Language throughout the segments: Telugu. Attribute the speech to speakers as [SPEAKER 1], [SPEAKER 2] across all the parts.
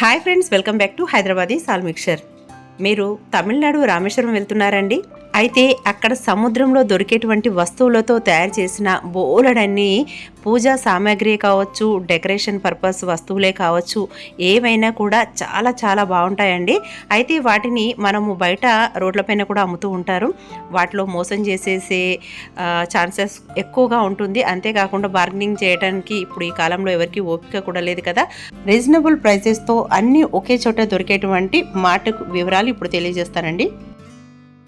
[SPEAKER 1] Hi friends welcome back to Hyderabadi సాల్ మిక్చర్ మీరు తమిళనాడు రామేశ్వరం వెళ్తున్నారండి? అయితే అక్కడ సముద్రంలో దొరికేటువంటి వస్తువులతో తయారు చేసిన బోలెడన్ని పూజా సామాగ్రి కావచ్చు డెకరేషన్ పర్పస్ వస్తువులే కావచ్చు ఏవైనా కూడా చాలా చాలా బాగుంటాయండి. అయితే వాటిని మనము బయట రోడ్లపైన కూడా అమ్ముతూ ఉంటారు. వాటిలో మోసం చేసేసే ఛాన్సెస్ ఎక్కువగా ఉంటుంది. అంతేకాకుండా బార్గెనింగ్ చేయడానికి ఇప్పుడు ఈ కాలంలో ఎవరికి ఓపిక కూడా లేదు కదా. రీజనబుల్ ప్రైసెస్తో అన్నీ ఒకే చోట దొరికేటువంటి మాటకు వివరాలు ఇప్పుడు తెలియజేస్తానండి.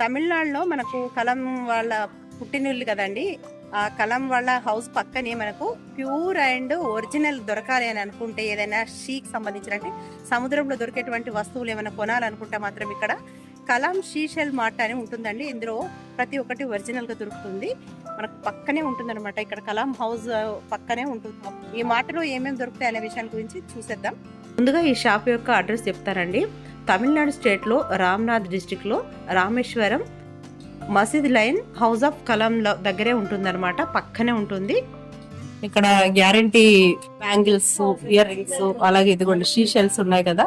[SPEAKER 1] తమిళనాడులో మనకు కలం వాళ్ళ పుట్టినిల్లు కదండి. ఆ కలం వాళ్ళ హౌస్ పక్కనే మనకు ప్యూర్ అండ్ ఒరిజినల్ దొరకాలి అని అనుకుంటే ఏదైనా షీకి సంబంధించిన అంటే సముద్రంలో దొరికేటువంటి వస్తువులు ఏమైనా కొనాలనుకుంటే మాత్రం ఇక్కడ కలాం షీషెల్ మార్ట్ అని ఉంటుందండి. ఇందులో ప్రతి ఒక్కటి ఒరిజినల్గా దొరుకుతుంది. మనకు పక్కనే ఉంటుందన్నమాట. ఇక్కడ కలాం హౌస్ పక్కనే ఉంటుంది. ఈ మార్ట్లో ఏమేమి దొరుకుతాయి అనే విషయాన్ని గురించి చూసేద్దాం. ముందుగా ఈ షాప్ యొక్క అడ్రస్ చెప్తారండి తమిళనాడు స్టేట్లో రామ్నాథ్ డిస్టిక్లో రామేశ్వరం మసీద్ లైన్ హౌస్ ఆఫ్ కలాం లో- దగ్గరే ఉంటుందన్నమాట పక్కనే ఉంటుంది.
[SPEAKER 2] ఇక్కడ గ్యారంటీ బ్యాంగిల్స్ ఇయర్ రింగ్స్ అలాగే ఇదిగోండి షీషెల్స్ ఉన్నాయి కదా.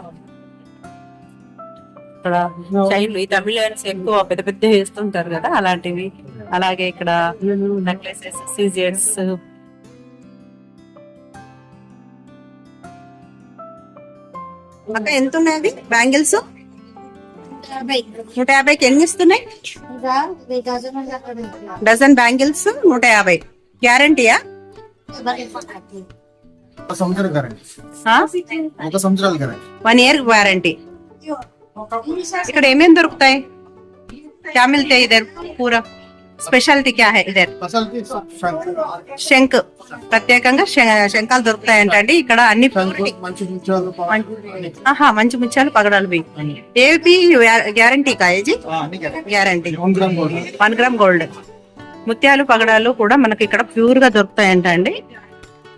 [SPEAKER 2] ఇక్కడ చైన్లు ఈ తమిళన్స్ ఎక్కువ పెద్ద పెద్ద వేస్తుంటారు కదా అలాంటివి. అలాగే ఇక్కడ నెక్లెసెస్ సీజియర్స్
[SPEAKER 1] అక్క ఎంత ఉన్నాయి అవి బ్యాంగిల్స్? నూట యాభైకి ఎన్ని ఇస్తున్నాయి? డజన్ బ్యాంగిల్స్ నూట యాభై. గ్యారంటీయా? వన్ ఇయర్ వారంటీ ఇక్కడ ఏమేమి దొరుకుతాయి? క్యామిల్ తేయి పూర. స్పెషాలిటీ క్యా హై
[SPEAKER 3] అసలు
[SPEAKER 1] శంక్ ప్రత్యేకంగా శ- శంఖాలు దొరుకుతాయంటండి. ఇక్కడ అన్ని ఆహా మంచి ముత్యాలు పగడాలు బి ఏపీ గ్యారంటీ కాయజీ
[SPEAKER 3] గ్యారంటీ. One gram gold.
[SPEAKER 1] ముత్యాలు పగడాలు కూడా మనకి ఇక్కడ ప్యూర్గా దొరుకుతాయంట అండి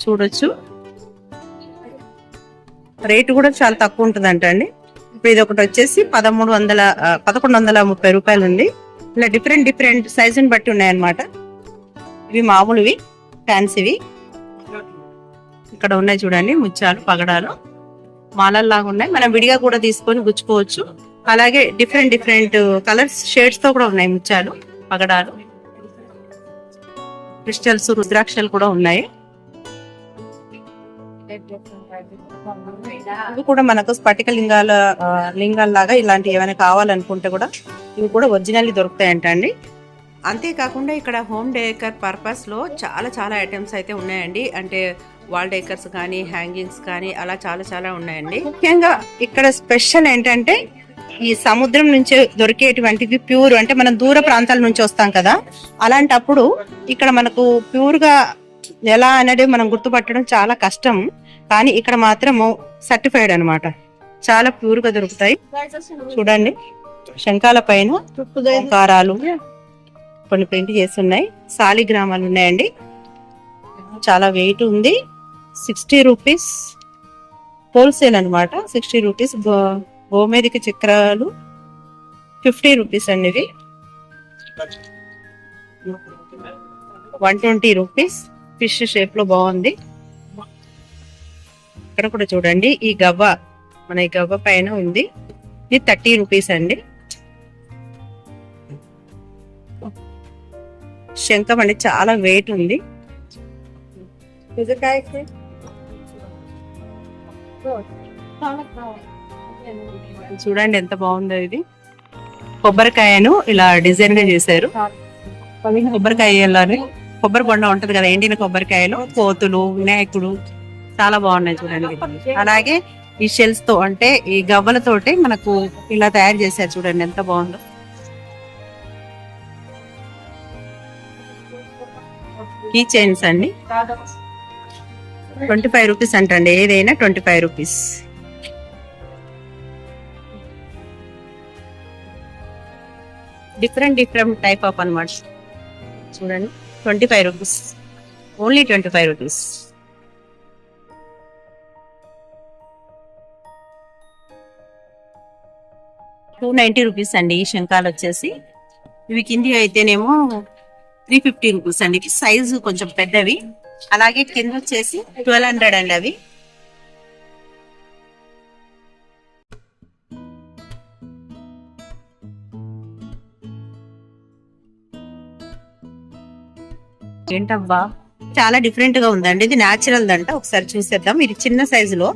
[SPEAKER 1] చూడొచ్చు. రేటు కూడా చాలా తక్కువ ఉంటుందంట అండి ఇప్పుడు ఇది ఒకటి వచ్చేసి పదమూడు వందల పదకొండు వందల ముప్పై రూపాయలు ఉంది ఇలా డిఫరెంట్ డిఫరెంట్ సైజుని బట్టి ఉన్నాయన్నమాట. ఇవి మామూలువి ఫ్యాన్సీవి ఇక్కడ ఉన్నాయి చూడండి ముత్యాలు పగడాలు. మాలల్లాగా ఉన్నాయి. మనం విడిగా కూడా తీసుకొని గుచ్చుకోవచ్చు. అలాగే డిఫరెంట్ డిఫరెంట్ కలర్స్ షేడ్స్తో కూడా ఉన్నాయి ముత్యాలు పగడాలు. క్రిస్టల్స్ రుద్రాక్షలు కూడా ఉన్నాయి. ఇవి కూడా మనకు స్ఫటిక లింగాల లింగాల లింగాల్లాగా ఇలాంటి ఏమైనా కావాలనుకుంటే కూడా ఇవి కూడా ఒరిజినల్ దొరుకుతాయంట అండి. అంతేకాకుండా ఇక్కడ హోమ్ డేకర్ పర్పస్లో చాలా చాలా ఐటమ్స్ అయితే ఉన్నాయండి. అంటే వాల్ డేకర్స్ కానీ హ్యాంగింగ్స్ కానీ అలా చాలా చాలా ఉన్నాయండి. ముఖ్యంగా ఇక్కడ స్పెషల్ ఏంటంటే ఈ సముద్రం నుంచి దొరికేటువంటివి ప్యూర్ అంటే మనం దూర ప్రాంతాల నుంచి వస్తాం కదా. అలాంటప్పుడు ఇక్కడ మనకు ప్యూర్గా ఎలా అనేది మనం గుర్తుపట్టడం చాలా కష్టం. కానీ ఇక్కడ మాత్రము సర్టిఫైడ్ అనమాట చాలా ప్యూర్గా దొరుకుతాయి. చూడండి. శంఖాల పైన కారాలు కొన్ని ప్రింట్ చేసి ఉన్నాయి సాలిగ్రామాలు ఉన్నాయండి. చాలా వెయిట్ ఉంది. సిక్స్టీ రూపీస్ హోల్సేల్ అన్నమాట. సిక్స్టీ రూపీస్ గోమేదిక చక్రాలు ఫిఫ్టీ రూపీస్ అండి ఇవి. One twenty rupees. ఫిష్ షేప్లో బాగుంది. ఇక్కడ కూడా చూడండి ఈ గవ్వ మన ఈ గవ్వ పైన ఉంది. ఇది థర్టీ రూపీస్ అండి. శంఖం అండి చాలా వెయిట్ ఉంది. చూడండి ఎంత బాగుందో ఇది. కొబ్బరికాయను ఇలా డిజైన్గా చేశారు. కొబ్బరికాయలోనే కొబ్బరి బొండ ఉంటది కదా ఎండిన కొబ్బరికాయలు కోతులు వినాయకుడు చాలా బాగున్నాయి చూడండి. అలాగే ఈ షెల్స్తో అంటే ఈ గవ్వలతోటి మనకు ఇలా తయారు చేశారు చూడండి ఎంత బాగుందో. కీ చైన్స్ అండి. ట్వంటీ ఫైవ్ రూపీస్ అంటండి ఏదైనా twenty five rupees different different type of అన్నమాట. చూడండి. Twenty five rupees only twenty five rupees two ninety rupees అండి ఈ శంఖాలు వచ్చేసి. ఇవి కింది అయితేనేమో త్రీ ఫిఫ్టీ రూపీస్ అండి. సైజు కొంచెం పెద్దవి. అలాగే కింద వచ్చేసి ట్వెల్వ్ హండ్రెడ్ అండి అవి.
[SPEAKER 2] ఏంటవ్వా?
[SPEAKER 1] చాలా డిఫరెంట్గా ఉందండి. ఇది న్యాచురల్ దంట. ఒకసారి చూసేద్దాం. ఇది చిన్న సైజులో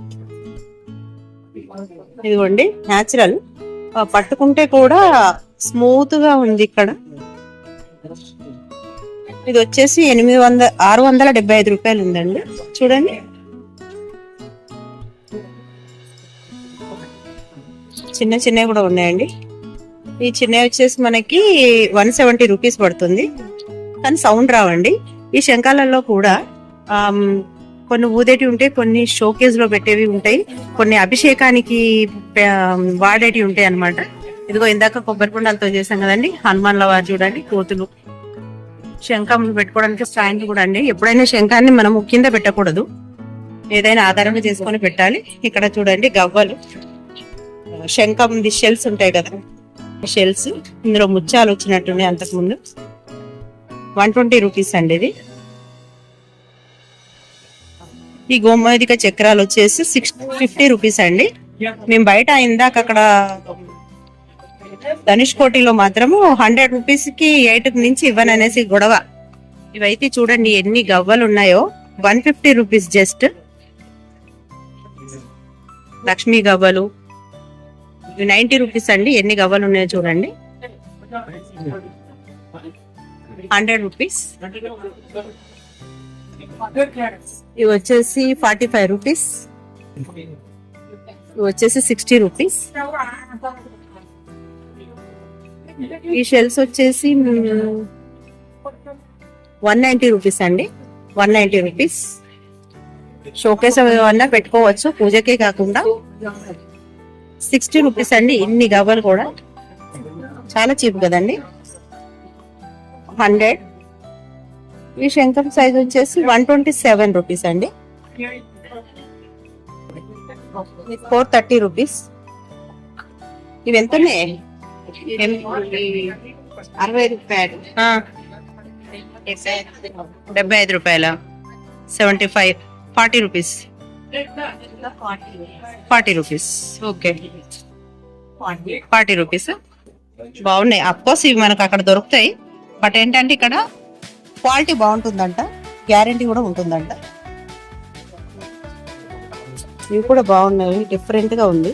[SPEAKER 1] ఇదిగోండి న్యాచురల్ పట్టుకుంటే కూడా స్మూత్గా ఉంది ఇక్కడ. ఇది వచ్చేసి ఎనిమిది వంద ఆరు వందల డెబ్బై ఐదు రూపాయలు ఉందండి. చూడండి. చిన్న చిన్నవి కూడా ఉన్నాయండి. ఈ చిన్నవి వచ్చేసి మనకి వన్ సెవెంటీ రూపీస్ పడుతుంది. కానీ సౌండ్ రావండి. ఈ శంఖాలలో కూడా కొన్ని ఊదేటి ఉంటాయి కొన్ని షోకేజ్లో పెట్టేవి ఉంటాయి. కొన్ని అభిషేకానికి వాడేటివి ఉంటాయి అన్నమాట. ఇదిగో ఇందాక కొబ్బరి కుండాలతో చేసాం కదండి. హనుమాన్ల వారు చూడండి కోతులు. శంఖం పెట్టుకోవడానికి స్టాండ్ కూడా అండి. ఎప్పుడైనా శంఖాన్ని మనం కింద పెట్టకూడదు. ఏదైనా ఆధారంగా చేసుకొని పెట్టాలి. ఇక్కడ చూడండి గవ్వలు. శంఖం షెల్స్ ఉంటాయి కదా. షెల్స్ ఇందులో ముత్యాలు వచ్చినట్టున్నాయి అంతకుముందు. వన్ ట్వంటీ రూపీస్ అండి ఇది. ఈ గోమేదిక చక్రాలు వచ్చేసి సిక్స్ ఫిఫ్టీ రూపీస్ అండి. మేము బయట ఇందాక అక్కడ ధనుష్ కోటిలో మాత్రము హండ్రెడ్ రూపీస్కి ఎయిట్ నుంచి ఇవ్వను అనేసి గొడవ. ఇవైతే చూడండి ఎన్ని గవ్వలు ఉన్నాయో. One fifty rupees just. Lakshmi గవ్వలు. నైన్టీ రూపీస్ అండి. ఎన్ని గవ్వలు ఉన్నాయో చూడండి. Hundred rupees. ఇవి వచ్చేసి ఫార్టీ ఫైవ్ రూపీస్. ఇవి వచ్చేసి సిక్స్టీ రూపీస్. ఈ షెల్స్ వచ్చేసి వన్ నైంటీ రూపీస్ అండి. One ninety rupees. షోకేస్ ఏమన్నా పెట్టుకోవచ్చు పూజకే కాకుండా. సిక్స్టీ రూపీస్ అండి ఇన్ని గవ్వలు కూడా. చాలా చీప్ కదండి. హండ్రెడ్. ఈ శంఖం సైజ్ వచ్చేసి వన్ ట్వంటీ సెవెన్ రూపీస్ అండి. ఫోర్ థర్టీ రూపీస్ ఇవి ఎంత ఉన్నాయి అరవై రూపాయలు. డెబ్బై ఐదు రూపాయల. Seventy five forty rupees forty rupees okay. Forty rupees బాగున్నాయి. అఫ్ కోర్స్ ఇవి మనకు అక్కడ దొరుకుతాయి. బట్ ఏంటంటే ఇక్కడ క్వాలిటీ బాగుంటుందంట గ్యారంటీ కూడా ఉంటుందంట. ఇవి కూడా బాగున్నాయి డిఫరెంట్గా ఉంది.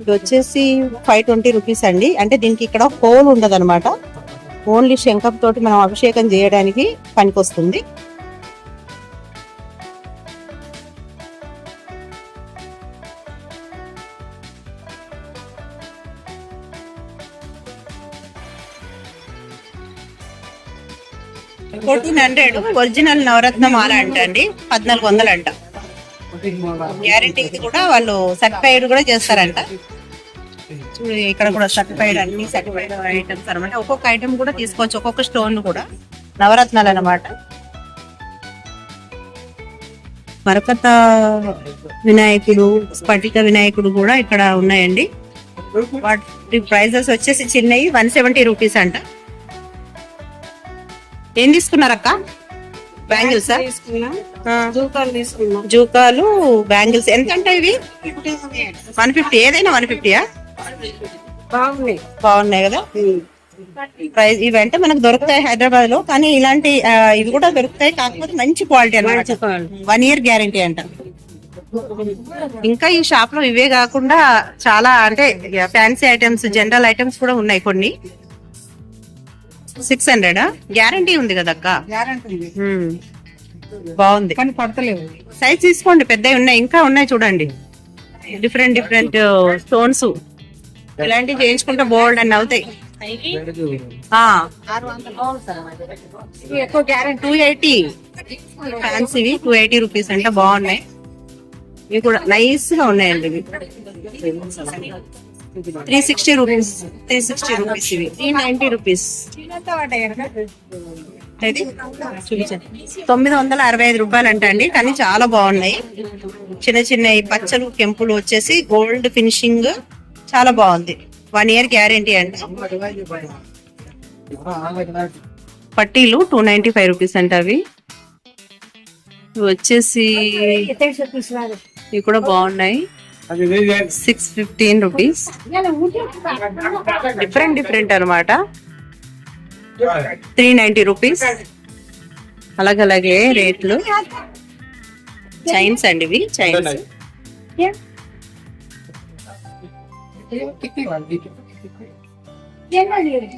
[SPEAKER 1] ఇది వచ్చేసి ఫైవ్ ట్వంటీ రూపీస్ అండి. అంటే దీనికి ఇక్కడ హోల్ ఉండదు అనమాట ఓన్లీ శంఖం తోటి మనం అభిషేకం చేయడానికి పనికొస్తుంది. హండ్రెడ్ ఒరిజినల్ నవరత్న మాల అంట అండి పద్నాలుగు వందలు అంట గ్యారంటీ కూడా వాళ్ళు సర్టిఫైడ్ కూడా చేస్తారంట. చూడు ఇక్కడ కూడా సర్టిఫైడ్ అన్ని సర్టిఫైడ్ ఐటమ్స్ అనమాట ఒక్కొక్క ఐటమ్ కూడా తీసుకోవచ్చు. ఒక్కొక్క స్టోన్ కూడా. నవరత్నాలు అన్నమాట. మరకత వినాయకుడు స్ఫటిక వినాయకుడు కూడా ఇక్కడ ఉన్నాయండి. వాటి ప్రైజెస్ వచ్చేసి చిన్నవి వన్ సెవెంటీ రూపీస్ అంట. ఏం తీసుకున్నారక్క? Bangles జూకాలు bangles. ఎంత అంటే ఇవి? One fifty. ఏదైనా వన్ ఫిఫ్టీయా?
[SPEAKER 2] బాగున్నాయి.
[SPEAKER 1] బాగున్నాయి కదా? ప్రైస్ ఇవి అంటే మనకు దొరుకుతాయి హైదరాబాద్లో కానీ ఇలాంటి ఇవి కూడా దొరుకుతాయి కాకపోతే మంచి క్వాలిటీ అన్నమాట. వన్ ఇయర్ గ్యారంటీ అంట. ఇంకా ఈ షాప్లో ఇవే కాకుండా చాలా అంటే ఫ్యాన్సీ ఐటమ్స్ జనరల్ ఐటమ్స్ కూడా ఉన్నాయి కొన్ని. Six hundred? గ్యారంటీ ఉంది కదా అక్క ఉమ్. బాగుంది.
[SPEAKER 2] కానీ పడతలేవు.
[SPEAKER 1] సైజ్ తీసుకోండి పెద్దవి ఉన్నాయి ఇంకా ఉన్నాయి చూడండి. డిఫరెంట్ డిఫరెంట్ స్టోన్స్ ఇలాంటివి చేయించుకుంటే బోల్డ్ అని అవుతాయి. ఆ. ఇవి ఎక్కువ గ్యారెంటీ టూ ఎయిటీ ఫ్యాన్సీవి టూ ఎయిటీ రూపీస్ అంటే బాగున్నాయి. ఇవి కూడా నైస్గా ఉన్నాయండి ఇవి. Three sixty rupees. Three sixty rupees. ఇవి త్రీ నైన్టీ రూపీస్. తొమ్మిది వందల అరవై ఐదు రూపాయలు అంట అండి కానీ చాలా బాగున్నాయి. చిన్న చిన్న ఈ పచ్చలు కెంపులు వచ్చేసి గోల్డ్ ఫినిషింగ్ చాలా బాగుంది. వన్ ఇయర్ గ్యారంటీ అంట. పట్టీలు టూ నైన్టీ ఫైవ్ రూపీస్ అంట అవి. వచ్చేసి ఇవి కూడా బాగున్నాయి. Six fifteen rupees. Different different అనమాట త్రీ నైంటీ రూపీస్. అలాగే అలాగే రేట్లు. చైన్స్ అండి ఇవి చైన్స్.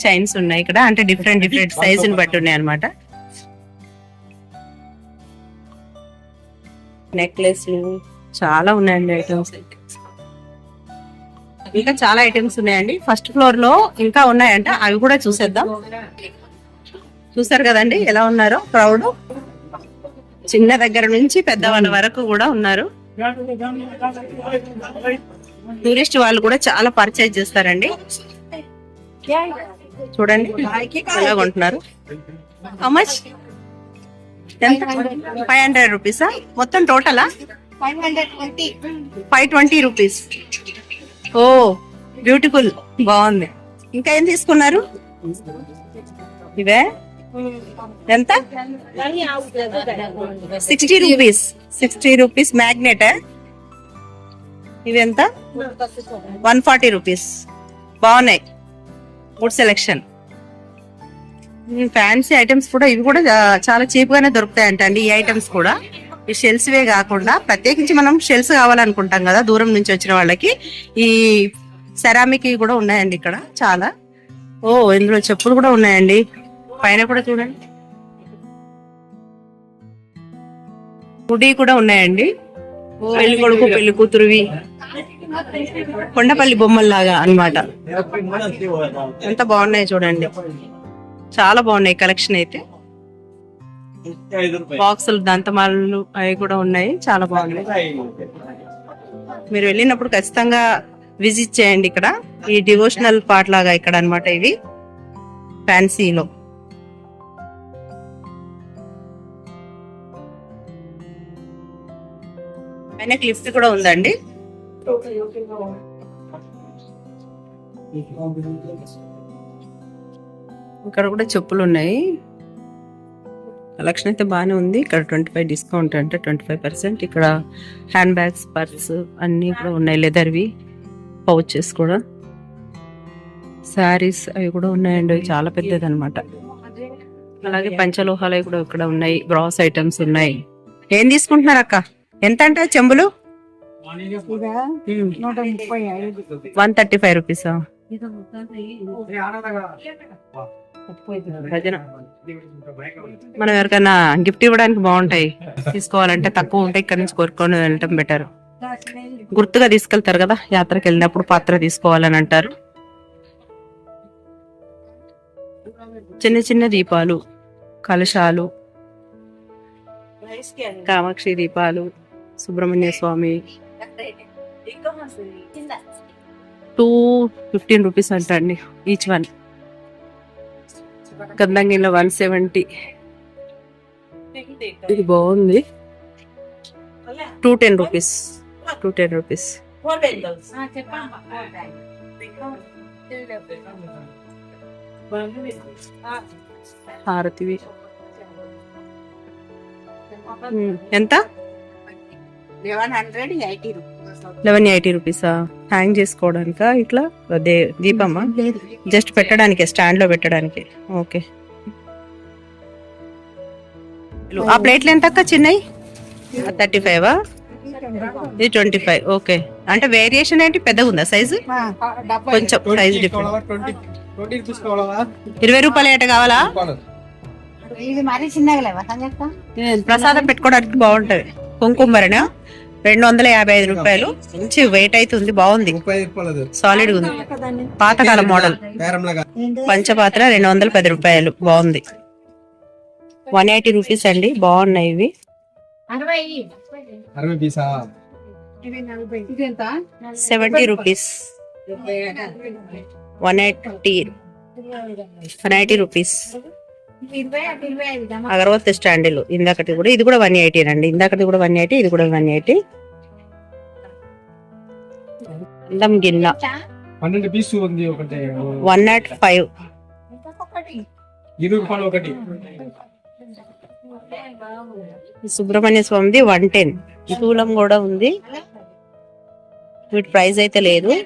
[SPEAKER 1] చైన్స్ ఉన్నాయి ఇక్కడ అంటే డిఫరెంట్ డిఫరెంట్ సైజుని బట్టి ఉన్నాయి అనమాట నెక్లెస్లు చాలా ఉన్నాయండి ఐటమ్స్ ఇంకా చాలా ఐటమ్స్ ఉన్నాయండి. ఫస్ట్ ఫ్లోర్లో ఇంకా ఉన్నాయంట. అవి కూడా చూసేద్దాం. చూసారు కదండి? ఎలా ఉన్నారో? క్రౌడ్ చిన్న దగ్గర నుంచి పెద్దవాళ్ళ వరకు కూడా ఉన్నారు. టూరిస్ట్ వాళ్ళు కూడా చాలా పర్చేజ్ చేస్తారండి. చూడండి. ఎలా కొంటున్నారు? హౌ మచ్ ఎంత? ఫైవ్ హండ్రెడ్ రూపీసా మొత్తం టోటలా five twenty. Rupees. Oh beautiful. బాగుంది. ఇంకా ఏం తీసుకున్నారు? ఇవే? ఎంత? Sixty rupees. Sixty rupees magnet ఇవి ఎంత? One forty rupees. బాగున్నాయి. గుడ్ సెలెక్షన్ ఫ్యాన్సీ ఐటమ్స్ కూడా ఇవి కూడా చాలా చీప్ గానే దొరుకుతాయంట అంటండి ఈ ఐటమ్స్ కూడా. ఈ షెల్స్ వే కాకుండా ప్రత్యేకించి మనం షెల్స్ కావాలనుకుంటాం కదా దూరం నుంచి వచ్చిన వాళ్ళకి. ఈ సెరామిక్ కూడా ఉన్నాయండి ఇక్కడ చాలా. ఓ ఇందులో చెప్పులు కూడా ఉన్నాయండి. పైన కూడా చూడండి. గుడి కూడా ఉన్నాయండి. పెళ్ళి కొడుకు పెళ్ళి కూతురువి. కొండపల్లి బొమ్మల్లాగా అన్నమాట. ఎంత బాగున్నాయి చూడండి. చాలా బాగున్నాయి కలెక్షన్ అయితే. బాక్సులు దంతమాలలు అవి కూడా ఉన్నాయి. చాలా బాగున్నాయి. మీరు వెళ్ళినప్పుడు ఖచ్చితంగా విజిట్ చేయండి ఇక్కడ. ఈ డివోషనల్ పార్ట్ లాగా ఇక్కడ అన్నమాట ఇవి. ఫ్యాన్సీలో. పైన లిఫ్ట్ కూడా ఉందండి. ఇక్కడ కూడా చెప్పులు ఉన్నాయి. కలెక్షన్ అయితే బాగానే ఉంది. ఇక్కడ ట్వంటీ ఫైవ్ డిస్కౌంట్ అంటే ట్వంటీ ఫైవ్ పర్సెంట్ ఇక్కడ హ్యాండ్ బ్యాగ్స్ పర్స్ అన్నీ కూడా ఉన్నాయి. లెదర్వి పౌచెస్ కూడా. శారీస్ అవి కూడా ఉన్నాయండి. అవి చాలా పెద్దది అనమాట అలాగే పంచలోహాలు కూడా ఇక్కడ ఉన్నాయి. బ్రాస్ ఐటమ్స్ ఉన్నాయి. ఏం తీసుకుంటున్నారు అక్క? ఎంత అంటే చెంబులు? వన్ థర్టీ ఫైవ్ రూపీసా? మనం ఎవరికైనా గిఫ్ట్ ఇవ్వడానికి బాగుంటాయి. తీసుకోవాలంటే తక్కువ ఉంటే ఇక్కడ నుంచి కోరుకొని వెళ్ళటం బెటర్ గుర్తుగా తీసుకెళ్తారు కదా యాత్రకు వెళ్ళినప్పుడు పాత్ర తీసుకోవాలని అంటారు. చిన్న చిన్న దీపాలు కలశాలు కామాక్షి దీపాలు Subrahmanya Swami. Two fifteen rupees అంటండి ఈచ్ వన్ గంధంగిలో వన్ సెవెంటీ. ఇది బాగుంది. Two ten rupees. Two ten rupees. హారతివి. ఎంత?
[SPEAKER 4] Eleven hundred eighty
[SPEAKER 1] eleven eighty రూపీసా? Hang చేసుకోవడానికా? ఇట్లా? అదే దీపమ్మా జస్ట్ పెట్టడానికి స్టాండ్లో పెట్టడానికి. ఓకే. ఆ ప్లేట్లు ఎంత అక్క చిన్నవి థర్టీ ఫైవ్? ఇది ట్వంటీ ఫైవ్ ఓకే. అంటే వేరియేషన్ ఏంటి? పెద్దగా ఉందా సైజు కొంచెం సైజ్ డిఫరెంట్
[SPEAKER 3] రూపీస్
[SPEAKER 1] ఇరవై రూపాయలు ఏట కావాలా?
[SPEAKER 4] ఇది మరీ చిన్నగా లేవా సంజక్త
[SPEAKER 1] ప్రసాదం పెట్టుకోవడానికి బాగుంటది. కుంకుమరణ రెండు వందల యాభై ఐదు రూపాయలు. మంచి వెయిట్ అవుతుంది బాగుంది.
[SPEAKER 3] ముప్పై రూపాయలు
[SPEAKER 1] సాలిడ్ ఉంది. పాతకాలం మోడల్ పంచపాత్ర రెండు వందల పది రూపాయలు బాగుంది. వన్ ఎయిటీ రూపీస్ అండి బాగున్నాయి ఇవి. Seventy rupees. One eighty one eighty rupees. అగరవత్తి స్టాండీలు ఇందాకటి కూడా ఇది కూడా వన్ ఎయిటీ అండి ఇందాకటి కూడా వన్ ఎయిటీ ఇది కూడా వన్ ఎయిటీ అందం గిన్నె.
[SPEAKER 3] పన్నెండు పీస్ ఉంది ఒకటి.
[SPEAKER 1] One nought five.
[SPEAKER 4] ఒక్కొక్కటి.
[SPEAKER 3] ఇరవై రూపాయలు ఒకటి.
[SPEAKER 1] సుబ్రహ్మణ్య స్వామిది వన్ టెన్. శూలం కూడా ఉంది. వీటి ప్రైస్ అయితే లేదు.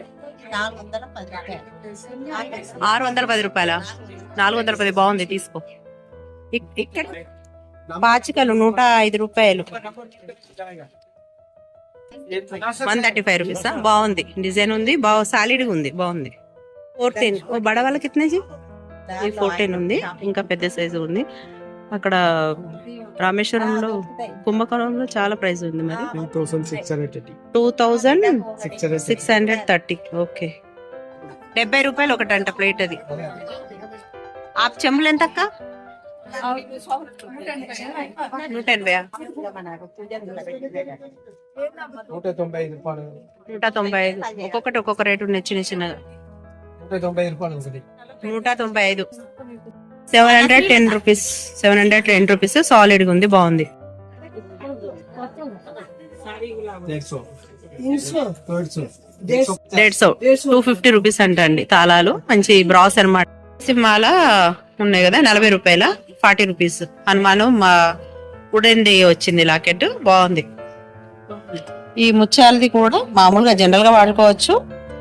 [SPEAKER 1] ఆరు వందల పది రూపాయల? నాలుగు వందల పది బాగుంది తీసుకో. ఇక్- ఇక్కడ పాచికలు నూట ఐదు రూపాయలు. వన్ థర్టీ ఫైవ్ రూపీస్ బాగుంది. డిజైన్ ఉంది బాగా సాలిడ్గా ఉంది బాగుంది. ఫోర్టీన్ ఓ బడ వాళ్ళకి కితనేజీ ఈ ఫోర్టీన్ ఉంది ఇంకా పెద్ద సైజు ఉంది. అక్కడ రామేశ్వరంలో కుంభకోణంలో చాలా ప్రైస్ ఉంది మరి.
[SPEAKER 3] Two thousand six hundred thirty
[SPEAKER 1] two thousand
[SPEAKER 3] six hundred
[SPEAKER 1] six hundred thirty okay డెబ్బై రూపాయలు ఒకటంట ప్లేట్ అది. ఆ చెంబులు ఎంత అక్క నూట ఎనభై
[SPEAKER 3] నూట తొంభై ఐదు రూపాయలు.
[SPEAKER 1] నూట తొంభై ఐదు. ఒక్కొక్కటి ఒక్కొక్క రేటు ఉన్నాయి చిన్న చిన్నగా
[SPEAKER 3] నూట తొంభై ఐదు రూపాయలు ఒకటి.
[SPEAKER 1] నూట తొంభై ఐదు. Seven hundred ten rupees. Seven hundred ten rupees. సాలిడ్గా ఉంది బాగుంది. టూ ఫిఫ్టీ రూపీస్ అంట అండి తాళాలు. మంచి బ్రాస్ అనమాట మాల ఉన్నాయి కదా నలభై రూపాయల? Forty rupees. హనుమాను మా ఉడెంది వచ్చింది లాకెట్. బాగుంది. ఈ ముత్యాలది కూడా మామూలుగా జనరల్గా వాడుకోవచ్చు.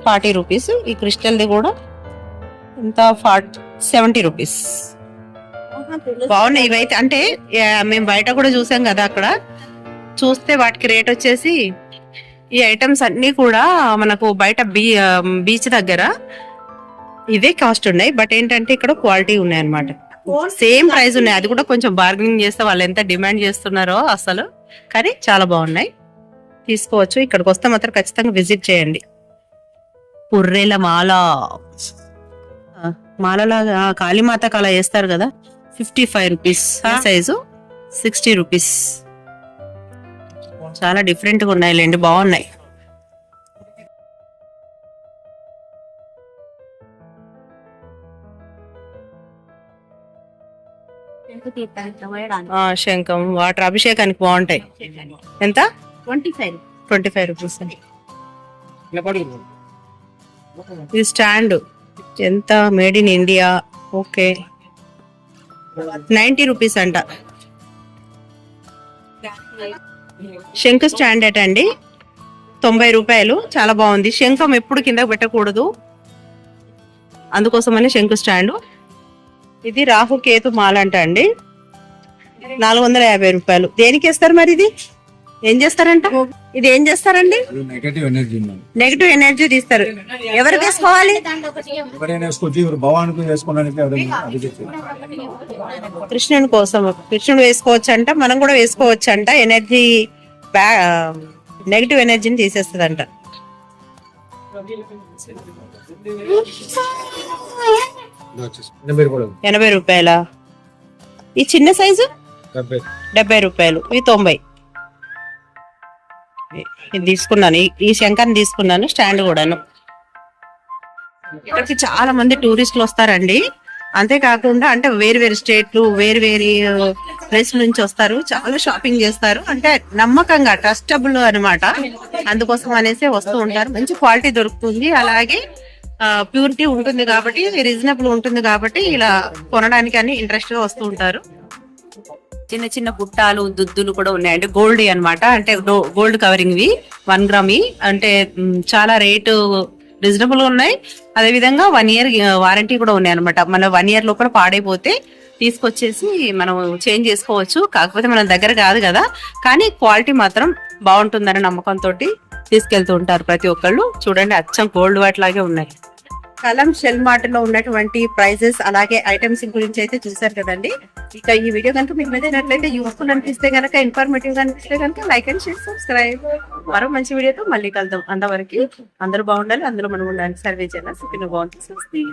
[SPEAKER 1] Forty rupees. ఈ క్రిస్టల్ది కూడా ఇంత ఫార్టీ సెవెంటీ రూపీస్. బాగున్నాయి ఇవైతే. అంటే మేము బయట కూడా చూసాం కదా అక్కడ. చూస్తే వాటికి రేట్ వచ్చేసి ఈ ఐటమ్స్ అన్నీ కూడా మనకు బయట బీ బీచ్ దగ్గర ఇవే కాస్ట్ ఉన్నాయి. బట్ ఏంటంటే ఇక్కడ క్వాలిటీ ఉన్నాయి అన్నమాట సేమ్ ప్రైస్ ఉన్నాయి. అది కూడా కొంచెం బార్గెనింగ్ చేస్తే వాళ్ళు ఎంత డిమాండ్ చేస్తున్నారో అసలు. కానీ చాలా బాగున్నాయి. తీసుకోవచ్చు. ఇక్కడికి వస్తే మాత్రం ఖచ్చితంగా విజిట్ చేయండి. పుర్రెల మాల. మాలలాగా ఆ, కాళీమాతకు అలా వేస్తారు కదా? Fifty five rupees size sixty rupees చాలా డిఫరెంట్గా ఉన్నాయి. లేండి బాగున్నాయి. శంఖం వాటర్ అభిషేకానికి బాగుంటాయి. ఎంత?
[SPEAKER 4] Twenty five.
[SPEAKER 1] Twenty five rupees ఇది స్టాండ్. ఎంత? Made in India. Okay. Ninety rupees అంట. శంఖ స్టాండ్ అట అండి. తొంభై రూపాయలు. చాలా బాగుంది. శంఖం ఎప్పుడు కిందకు పెట్టకూడదు. అందుకోసమని శంఖు స్టాండ్. ఇది రాహు కేతు మాల అంట అండి. నాలుగు వందల యాభై రూపాయలు. దేనికి వేస్తారు మరి ఇది? ఏం చేస్తారంట? ఇది ఏం చేస్తారండి?
[SPEAKER 3] నెగటివ్ ఎనర్జీ
[SPEAKER 1] నెగిటివ్ ఎనర్జీ తీస్తారు. వేసుకోవాలి?
[SPEAKER 3] ఎవరు చెప్పారు.
[SPEAKER 1] కృష్ణుని కోసం. కృష్ణుడు వేసుకోవచ్చు అంట మనం కూడా వేసుకోవచ్చు అంట ఎనర్జీ నెగిటివ్ ఎనర్జీని తీసేస్తుందంట.
[SPEAKER 3] ఎనభై రూపాయలు
[SPEAKER 1] ఎనభై రూపాయల? ఈ చిన్న సైజు?
[SPEAKER 3] డెబ్బై.
[SPEAKER 1] రూపాయలు. ఇవి తొంభై. ఇది తీసుకున్నాను. ఈ- శంఖాన్ని తీసుకున్నాను స్టాండ్ కూడాను. ఇక్కడికి చాలా మంది టూరిస్టులు వస్తారండి. అంతేకాకుండా అంటే వేరు వేరు స్టేట్లు వేరు వేరు ప్లేస్ నుంచి వస్తారు. చాలా షాపింగ్ చేస్తారు. అంటే నమ్మకంగా ట్రస్టబుల్ అనమాట అందుకోసం అనేసి వస్తూ ఉంటారు. మంచి క్వాలిటీ దొరుకుతుంది. అలాగే ప్యూరిటీ ఉంటుంది కాబట్టి రీజనబుల్ ఉంటుంది కాబట్టి ఇలా కొనడానికి అని ఇంట్రెస్ట్గా వస్తూ ఉంటారు. చిన్న చిన్న బుట్టాలు దుద్దులు కూడా ఉన్నాయండి గోల్డ్ అన్నమాట. అంటే గోల్డ్ కవరింగ్ వి. వన్ గ్రామ్ అంటే చాలా రేటు రీజనబుల్గా ఉన్నాయి. అదే విధంగా వన్ ఇయర్ వారంటీ కూడా ఉన్నాయి అనమాట మన వన్ ఇయర్ లోపల పాడైపోతే తీసుకొచ్చేసి మనం చేంజ్ చేసుకోవచ్చు. కాకపోతే మన దగ్గర కాదు కదా. కానీ క్వాలిటీ మాత్రం బాగుంటుందని నమ్మకంతో తీసుకెళ్తూ ఉంటారు ప్రతి ఒక్కళ్ళు. చూడండి అచ్చం గోల్డ్ వాట్ లాగే ఉన్నాయి. కలం షెల్ మార్ట్లో ఉన్నటువంటి ప్రైజెస్ అలాగే ఐటమ్స్ గురించి అయితే చూసారు కదండి. ఇక ఈ వీడియో కనుక మీకు నచ్చినట్లయితే యూస్ఫుల్ అనిపిస్తే కనుక ఇన్ఫర్మేటివ్గా అనిపిస్తే కనుక లైక్ అండ్ షేర్ సబ్స్క్రైబ్ మరో మంచి వీడియోతో మళ్ళీ కలుద్దాం. అంతవరకు అందరూ బాగుండాలి అందరూ మనం ఉండాలి. సర్వే చేయాలి బాగుంటుంది